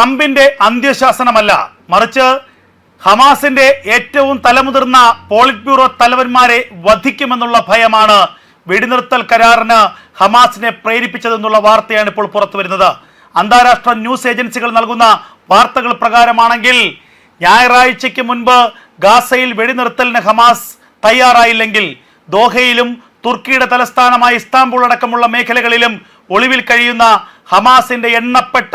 ട്രംപിന്റെ അന്ത്യശാസനമല്ല. മറിച്ച് ഹമാസിന്റെ ഏറ്റവും തലമുതിർന്ന പോളിറ്റ് ബ്യൂറോ തലവന്മാരെ വധിക്കുമെന്നുള്ള ഭയമാണ് വെടിനിർത്തൽ കരാറിന് ഹമാസിനെ പ്രേരിപ്പിച്ചതെന്നുള്ള വാർത്തയാണ് ഇപ്പോൾ പുറത്തു വരുന്നത്. അന്താരാഷ്ട്ര ന്യൂസ് ഏജൻസികൾ നൽകുന്ന വാർത്തകൾ പ്രകാരമാണെങ്കിൽ ഞായറാഴ്ചയ്ക്ക് മുൻപ് ഗാസയിൽ വെടിനിർത്തലിന് ഹമാസ് തയ്യാറായില്ലെങ്കിൽ ദോഹയിലും തുർക്കിയുടെ തലസ്ഥാനമായ ഇസ്താംബൂൾ അടക്കമുള്ള മേഖലകളിലും ഒളിവിൽ കഴിയുന്ന ഹമാസിന്റെ എണ്ണപ്പെട്ട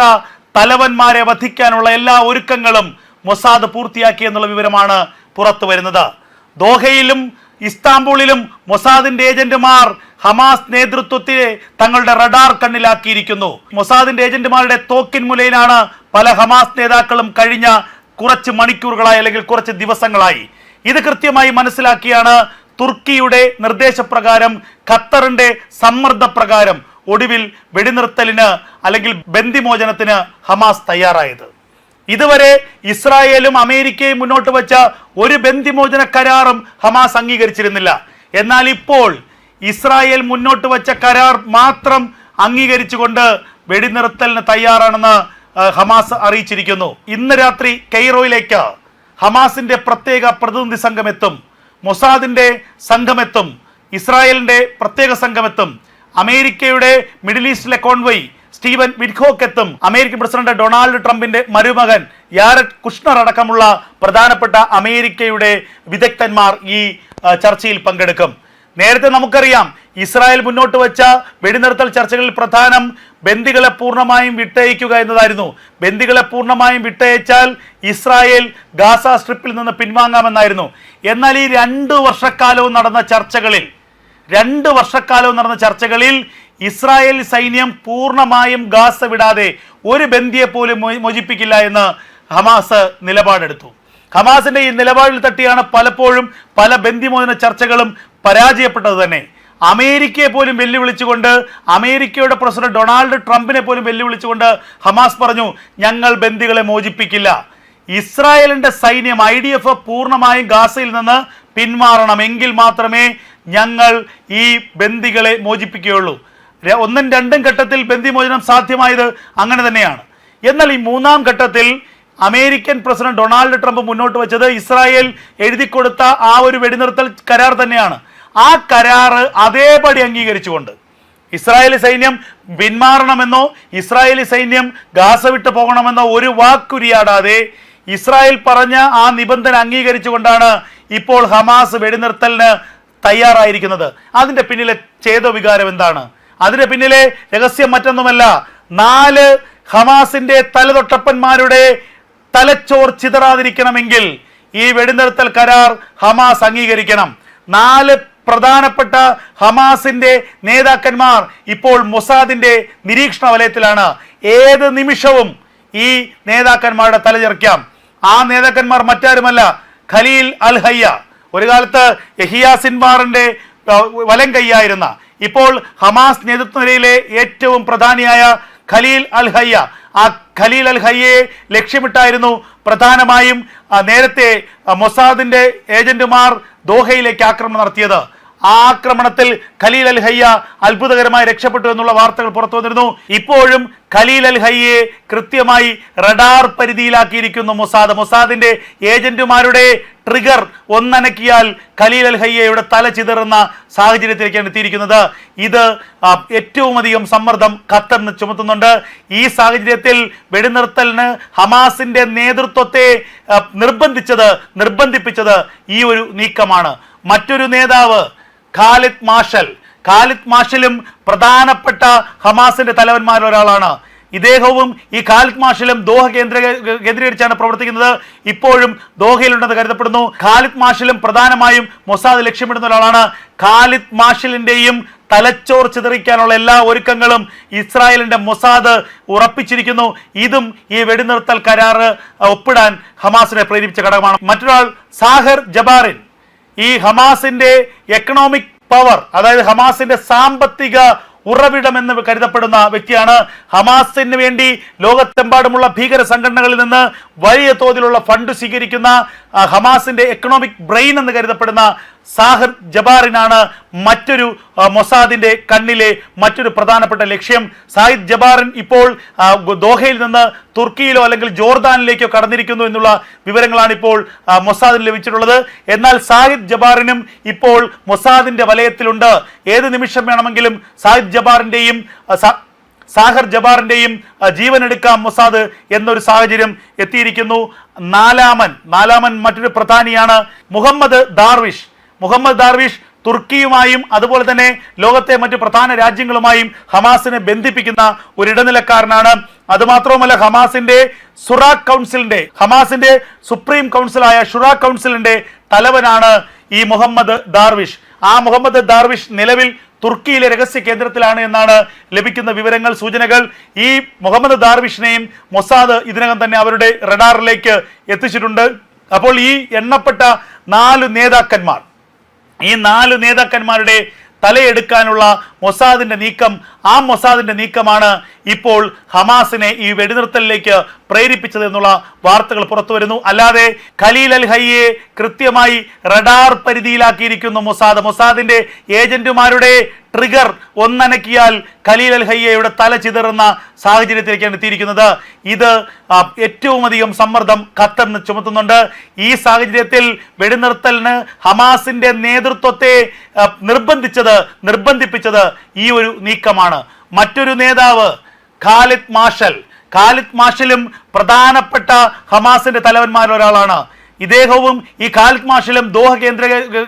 തലവന്മാരെ വധിക്കാനുള്ള എല്ലാ ഒരുക്കങ്ങളും മൊസാദ് പൂർത്തിയാക്കി എന്നുള്ള വിവരമാണ് പുറത്തു വരുന്നത്. ദോഹയിലും ഇസ്താംബൂളിലും മൊസാദിന്റെ ഏജന്റുമാർ ഹമാസ് നേതൃത്വത്തെ തങ്ങളുടെ റഡാർ കണ്ണിലാക്കിയിരിക്കുന്നു. മൊസാദിന്റെ ഏജന്റുമാരുടെ തോക്കിൻ മുലയിലാണ് പല ഹമാസ് നേതാക്കളും കഴിഞ്ഞ കുറച്ച് മണിക്കൂറുകളായി അല്ലെങ്കിൽ കുറച്ച് ദിവസങ്ങളായി. ഇത് കൃത്യമായി മനസ്സിലാക്കിയാണ് തുർക്കിയുടെ നിർദ്ദേശപ്രകാരം ഖത്തറിന്റെ സമ്മർദ്ദപ്രകാരം ഒടുവിൽ വെടിനിർത്തലിന് അല്ലെങ്കിൽ ബന്ദിമോചനത്തിന് ഹമാസ് തയ്യാറായത്. ഇതുവരെ ഇസ്രായേലും അമേരിക്കയും മുന്നോട്ട് വച്ച ഒരു ബന്ദിമോചന കരാറും ഹമാസ് അംഗീകരിച്ചിരുന്നില്ല. എന്നാൽ ഇപ്പോൾ ഇസ്രായേൽ മുന്നോട്ട് വച്ച കരാർ മാത്രം അംഗീകരിച്ചുകൊണ്ട് വെടിനിർത്തലിന് തയ്യാറാണെന്ന് ഹമാസ് അറിയിച്ചിരിക്കുന്നു. ഇന്ന് രാത്രി കെയ്റോയിലേക്ക് ഹമാസിന്റെ പ്രത്യേക പ്രതിനിധി സംഘമെത്തും മൊസാദിന്റെ സംഘമെത്തും ഇസ്രായേലിന്റെ പ്രത്യേക സംഘമെത്തും. അമേരിക്കയുടെ മിഡിൽ ഈസ്റ്റിലെ കോൺവോയ് സ്റ്റീവൻ വിഡ്ഹോക്ക് എത്തും അമേരിക്കൻ പ്രസിഡന്റ് ഡൊണാൾഡ് ട്രംപിന്റെ മരുമകൻ യാരറ്റ് കുഷ്ണർ അടക്കമുള്ള പ്രധാനപ്പെട്ട അമേരിക്കയുടെ വിദഗ്ധന്മാർ ഈ ചർച്ചയിൽ പങ്കെടുക്കും. നേരത്തെ നമുക്കറിയാം ഇസ്രായേൽ മുന്നോട്ട് വെച്ച വെടിനിർത്തൽ ചർച്ചകളിൽ പ്രധാനം ബന്ദികളെ പൂർണമായും വിട്ടയക്കുക എന്നതായിരുന്നു. ബന്ദികളെ പൂർണമായും വിട്ടയച്ചാൽ ഇസ്രായേൽ ഗാസ സ്ട്രിപ്പിൽ നിന്ന് പിൻവാങ്ങാമെന്നായിരുന്നു. എന്നാൽ ഈ രണ്ട് വർഷക്കാലവും നടന്ന ചർച്ചകളിൽ രണ്ട് വർഷക്കാലവും നടന്ന ചർച്ചകളിൽ ഇസ്രായേൽ സൈന്യം പൂർണമായും ഗാസ വിടാതെ ഒരു ബന്ധിയെ പോലും മോചിപ്പിക്കില്ല എന്ന് ഹമാസ് നിലപാടെടുത്തു. ഹമാസിന്റെ ഈ നിലപാടിൽ തട്ടിയാണ് പലപ്പോഴും പല ബന്ധിമോചന ചർച്ചകളും പരാജയപ്പെട്ടത് തന്നെ. അമേരിക്കയെ പോലും വെല്ലുവിളിച്ചുകൊണ്ട് അമേരിക്കയുടെ പ്രസിഡന്റ് ഡൊണാൾഡ് ട്രംപിനെ പോലും വെല്ലുവിളിച്ചുകൊണ്ട് ഹമാസ് പറഞ്ഞു ഞങ്ങൾ ബന്ദികളെ മോചിപ്പിക്കില്ല. ഇസ്രായേലിന്റെ സൈന്യം ഐ ഡി എഫ് പൂർണമായും ഗാസയിൽ നിന്ന് പിന്മാറണം. എങ്കിൽ മാത്രമേ ഞങ്ങൾ ഈ ബന്ദികളെ മോചിപ്പിക്കുകയുള്ളൂ. ഒന്നും രണ്ടും ഘട്ടത്തിൽ ബന്ദിമോചനം സാധ്യമായത് അങ്ങനെ തന്നെയാണ്. എന്നാൽ ഈ മൂന്നാം ഘട്ടത്തിൽ അമേരിക്കൻ പ്രസിഡന്റ് ഡൊണാൾഡ് ട്രംപ് മുന്നോട്ട് വെച്ചത് ഇസ്രായേൽ എഴുതി കൊടുത്ത ആ ഒരു വെടിനിർത്തൽ കരാർ തന്നെയാണ്. ആ കരാറ് അതേപടി അംഗീകരിച്ചുകൊണ്ട് ഇസ്രായേലി സൈന്യം പിന്മാറണമെന്നോ ഇസ്രായേലി സൈന്യം ഗാസ വിട്ട് പോകണമെന്നോ ഒരു വാക്കുരിയാടാതെ ഇസ്രായേൽ പറഞ്ഞ ആ നിബന്ധന അംഗീകരിച്ചുകൊണ്ടാണ് ഇപ്പോൾ ഹമാസ് വെടിനിർത്തലിന് തയ്യാറായിരിക്കുന്നത്. അതിന്റെ പിന്നിലെ ചേതോവികാരം എന്താണ്? അതിന്റെ പിന്നിലെ രഹസ്യം മറ്റൊന്നുമല്ല. നാല് ഹമാസിന്റെ തലതൊട്ടപ്പന്മാരുടെ തലച്ചോർ ചിതറാതിരിക്കണമെങ്കിൽ ഈ വെടിനിർത്തൽ കരാർ ഹമാസ് അംഗീകരിക്കണം. നാല് പ്രധാനപ്പെട്ട ഹമാസിന്റെ നേതാക്കന്മാർ ഇപ്പോൾ മൊസാദിന്റെ നിരീക്ഷണ വലയത്തിലാണ്. ഏത് നിമിഷവും ഈ നേതാക്കന്മാരുടെ തലചെറിക്കാം ആ നേതാക്കന്മാർ മറ്റാരുമല്ല ഖലീൽ അൽ ഹയ്യ. ഒരു കാലത്ത് യഹിയ സിൻവാറിന്റെ അഹ്, വലം കൈയായിരുന്ന ഇപ്പോൾ ഹമാസ് നേതൃത്വ നിരയിലെ ഏറ്റവും പ്രധാനിയായ ഖലീൽ അൽ ഹയ്യ ആ ഖലീൽ അൽ ഹയ്യയെ ലക്ഷ്യമിട്ടായിരുന്നു പ്രധാനമായും നേരത്തെ മൊസാദിന്റെ ഏജന്റുമാർ ദോഹയിലേക്ക് ആക്രമണം നടത്തിയത്. ആ ആക്രമണത്തിൽ ഖലീൽ അൽ ഹയ്യ അത്ഭുതകരമായി രക്ഷപ്പെട്ടു എന്നുള്ള വാർത്തകൾ പുറത്തു വന്നിരുന്നു. ഇപ്പോഴും ഖലീൽ അൽ ഹയ്യയെ കൃത്യമായി റഡാർ പരിധിയിലാക്കിയിരിക്കുന്നു മൊസാദ്. മൊസാദിന്റെ ഏജന്റുമാരുടെ ട്രിഗർ ഒന്നനക്കിയാൽ ഖലീൽ അൽ ഹയ്യയുടെ തല ചിതറുന്ന സാഹചര്യത്തിലേക്കാണ് എത്തിയിരിക്കുന്നത്. ഇത് ഏറ്റവും അധികം സമ്മർദ്ദം ഖത്തറിന് ചുമത്തുന്നുണ്ട്. ഈ സാഹചര്യത്തിൽ വെടിനിർത്തലിന് ഹമാസിന്റെ നേതൃത്വത്തെ നിർബന്ധിച്ചത് നിർബന്ധിപ്പിച്ചത് ഈ ഒരു നീക്കമാണ്. മറ്റൊരു നേതാവ് ഖാലിദ് മാഷൽ. ഖാലിദ് മാഷലും പ്രധാനപ്പെട്ട ഹമാസിന്റെ തലവന്മാരിൽ ഒരാളാണ് ഇദ്ദേഹവും ഈ ഖാലിദ് മാഷലും ദോഹ കേന്ദ്ര കേന്ദ്രീകരിച്ചാണ് പ്രവർത്തിക്കുന്നത്. ഇപ്പോഴും ദോഹയിലുണ്ടെന്ന് കരുതപ്പെടുന്നു. ഖാലിദ് മാഷലും പ്രധാനമായും മൊസാദ് ലക്ഷ്യമിടുന്ന ഒരാളാണ്. ഖാലിദ് മാഷലിന്റെയും തലച്ചോർ ചിതറിക്കാനുള്ള എല്ലാ ഒരുക്കങ്ങളും ഇസ്രായേലിന്റെ മൊസാദ് ഉറപ്പിച്ചിരിക്കുന്നു. ഇതും ഈ വെടിനിർത്തൽ കരാറ് ഒപ്പിടാൻ ഹമാസിനെ പ്രേരിപ്പിച്ച ഘടകമാണ്. മറ്റൊരാൾ സാഹർ ജബാറിൻ. ഈ ഹമാസിന്റെ എക്കണോമിക് പവർ അതായത് ഹമാസിന്റെ സാമ്പത്തിക ഉറവിടമെന്ന് കരുതപ്പെടുന്ന വ്യക്തിയാണ് ഹമാസിന് വേണ്ടി ലോകത്തെമ്പാടുമുള്ള ഭീകര സംഘടനകളിൽ നിന്ന് വലിയ തോതിലുള്ള ഫണ്ട് സ്വീകരിക്കുന്ന ഹമാസിന്റെ എക്കണോമിക് ബ്രെയിൻ എന്ന് കരുതപ്പെടുന്ന സാഹിർ ജബാറിനാണ് മറ്റൊരു മൊസാദിന്റെ കണ്ണിലെ മറ്റൊരു പ്രധാനപ്പെട്ട ലക്ഷ്യം. സാഹിദ് ജബാറിൻ ഇപ്പോൾ ദോഹയിൽ നിന്ന് തുർക്കിയിലോ അല്ലെങ്കിൽ ജോർദാനിലേക്കോ കടന്നിരിക്കുന്നു എന്നുള്ള വിവരങ്ങളാണ് ഇപ്പോൾ മൊസാദിന് ലഭിച്ചിട്ടുള്ളത്. എന്നാൽ സാഹിദ് ജബാറിനും ഇപ്പോൾ മൊസാദിന്റെ വലയത്തിലുണ്ട്. ഏത് നിമിഷം വേണമെങ്കിലും സാഹിദ് ജബാറിന്റെയും സാഹർ ജബാറിന്റെയും ജീവൻ ജീവനെടുക്കാം മൊസാദ് എന്നൊരു സാഹചര്യം എത്തിയിരിക്കുന്നു. നാലാമൻ നാലാമൻ മറ്റൊരു പ്രധാനിയാണ് മുഹമ്മദ് ദാർവിഷ്. മുഹമ്മദ് ദാർവിഷ് തുർക്കിയുമായും അതുപോലെ തന്നെ ലോകത്തെ മറ്റു പ്രധാന രാജ്യങ്ങളുമായും ഹമാസിനെ ബന്ധിപ്പിക്കുന്ന ഒരു ഇടനിലക്കാരനാണ്. അതുമാത്രവുമല്ല ഹമാസിന്റെ സുറാഖ് കൗൺസിലിന്റെ ഹമാസിന്റെ സുപ്രീം കൗൺസിലായ ഷുറാഖ് കൗൺസിലിന്റെ തലവനാണ് ഈ മുഹമ്മദ് ദാർവിഷ്. ആ മുഹമ്മദ് ദാർവിഷ് നിലവിൽ തുർക്കിയിലെ രഹസ്യ കേന്ദ്രത്തിലാണ് എന്നാണ് ലഭിക്കുന്ന വിവരങ്ങൾ സൂചനകൾ. ഈ മുഹമ്മദ് ദാർവിഷിനെയും മൊസാദ് ഇതിനകം തന്നെ അവരുടെ റഡാറിലേക്ക് എത്തിച്ചിട്ടുണ്ട്. അപ്പോൾ ഈ എണ്ണപ്പെട്ട നാല് നേതാക്കന്മാർ ഈ നാല് നേതാക്കന്മാരുടെ തലയെടുക്കാനുള്ള മൊസാദിന്റെ നീക്കം ആ മൊസാദിന്റെ നീക്കമാണ് ഇപ്പോൾ ഹമാസിനെ ഈ വെടിനിർത്തലിലേക്ക് പ്രേരിപ്പിച്ചത് എന്നുള്ള വാർത്തകൾ പുറത്തു വരുന്നു. അല്ലാതെ ഖലീൽ അൽ ഹയ്യെ കൃത്യമായി റഡാർ പരിധിയിലാക്കിയിരിക്കുന്നു മൊസാദ്. മൊസാദിന്റെ ഏജന്റുമാരുടെ ട്രിഗർ ഒന്നനക്കിയാൽ ഖലീൽ അൽ ഹയ്യയുടെ തല ചിതറുന്ന സാഹചര്യത്തിലേക്കാണ് എത്തിയിരിക്കുന്നത്. ഇത് ഏറ്റവും അധികം സമ്മർദ്ദം ഖത്തറിന് ചുമത്തുന്നുണ്ട്. ഈ സാഹചര്യത്തിൽ വെടിനിർത്തലിന് ഹമാസിന്റെ നേതൃത്വത്തെ നിർബന്ധിച്ചത് നിർബന്ധിപ്പിച്ചത് ഈ ഒരു നീക്കമാണ്. മറ്റൊരു നേതാവ് ഖാലിദ് മാഷൽ. ഖാലിദ് മാഷലും പ്രധാനപ്പെട്ട ഹമാസിന്റെ തലവന്മാരിൽ ഒരാളാണ്. ഇദ്ദേഹവും ഈ ഖാലിദ് മാഷലും ദോഹ കേന്ദ്ര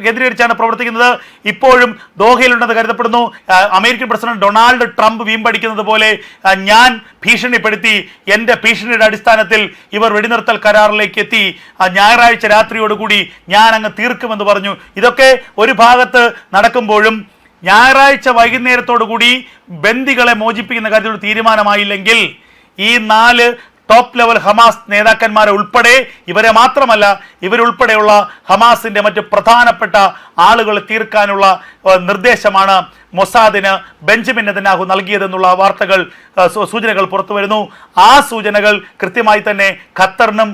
കേന്ദ്രീകരിച്ചാണ് പ്രവർത്തിക്കുന്നത്. ഇപ്പോഴും ദോഹയിലുണ്ടെന്ന് കരുതപ്പെടുന്നു. അമേരിക്കൻ പ്രസിഡന്റ് ഡൊണാൾഡ് ട്രംപ് വീമ്പടിക്കുന്നത് പോലെ ഞാൻ ഭീഷണിപ്പെടുത്തി എന്റെ ഭീഷണിയുടെ അടിസ്ഥാനത്തിൽ ഇവർ വെടിനിർത്തൽ കരാറിലേക്ക് എത്തി. ഞായറാഴ്ച രാത്രിയോടുകൂടി ഞാൻ അങ്ങ് തീർക്കുമെന്ന് പറഞ്ഞു. ഇതൊക്കെ ഒരു ഭാഗത്ത് നടക്കുമ്പോഴും ഞായറാഴ്ച വൈകുന്നേരത്തോടുകൂടി ബന്ദികളെ മോചിപ്പിക്കുന്ന കാര്യത്തിൽ തീരുമാനമായില്ലെങ്കിൽ ഈ നാല് ടോപ്പ് ലെവൽ ഹമാസ് നേതാക്കന്മാരെ ഉൾപ്പെടെ ഇവരെ മാത്രമല്ല ഇവരുൾപ്പെടെയുള്ള ഹമാസിന്റെ മറ്റ് പ്രധാനപ്പെട്ട ആളുകളെ തീർക്കാനുള്ള നിർദ്ദേശമാണ് മൊസാദിന് ബെഞ്ചമിൻ നെതന്യാഹു നൽകിയതെന്നുള്ള വാർത്തകൾ സൂചനകൾ പുറത്തു വരുന്നു. ആ സൂചനകൾ കൃത്യമായി തന്നെ ഖത്തറിനും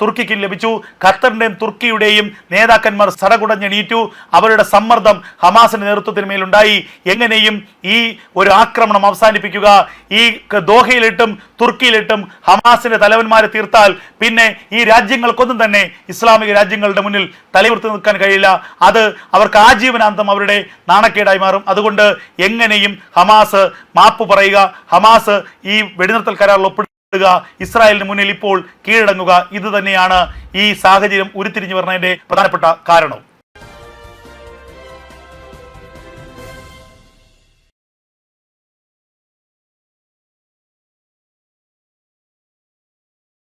തുർക്കിക്കും ലഭിച്ചു. ഖത്തറിന്റെയും തുർക്കിയുടെയും നേതാക്കന്മാർ സടകുടഞ്ഞെണീറ്റു. അവരുടെ സമ്മർദ്ദം ഹമാസിന്റെ നേതൃത്വത്തിന് മേലുണ്ടായി. എങ്ങനെയും ഈ ഒരു ആക്രമണം അവസാനിപ്പിക്കുക. ഈ ദോഹയിലിട്ടും തുർക്കിയിലിട്ടും ഹമാസിന്റെ തലവന്മാരെ തീർത്താൽ പിന്നെ ഈ രാജ്യങ്ങൾക്കൊന്നും തന്നെ ഇസ്ലാമിക രാജ്യങ്ങളുടെ മുന്നിൽ തലയുർത്തി നിൽക്കാൻ കഴിയില്ല. അത് അവർക്ക് ആജീവനാന്തം അവരുടെ നാണക്കേടായി മാറും. അതുകൊണ്ട് എങ്ങനെയും ഹമാസ് മാപ്പ് പറയുക. ഹമാസ് ഈ വെടിനിർത്തൽ കരാറിൽ ഒപ്പിടുക. ഇസ്രായേലിന് മുന്നിൽ ഇപ്പോൾ കീഴടങ്ങുക. ഇത് തന്നെയാണ് ഈ സാഹചര്യം ഉരുത്തിരിഞ്ഞു വരുന്നതിന്റെ പ്രധാനപ്പെട്ട കാരണം.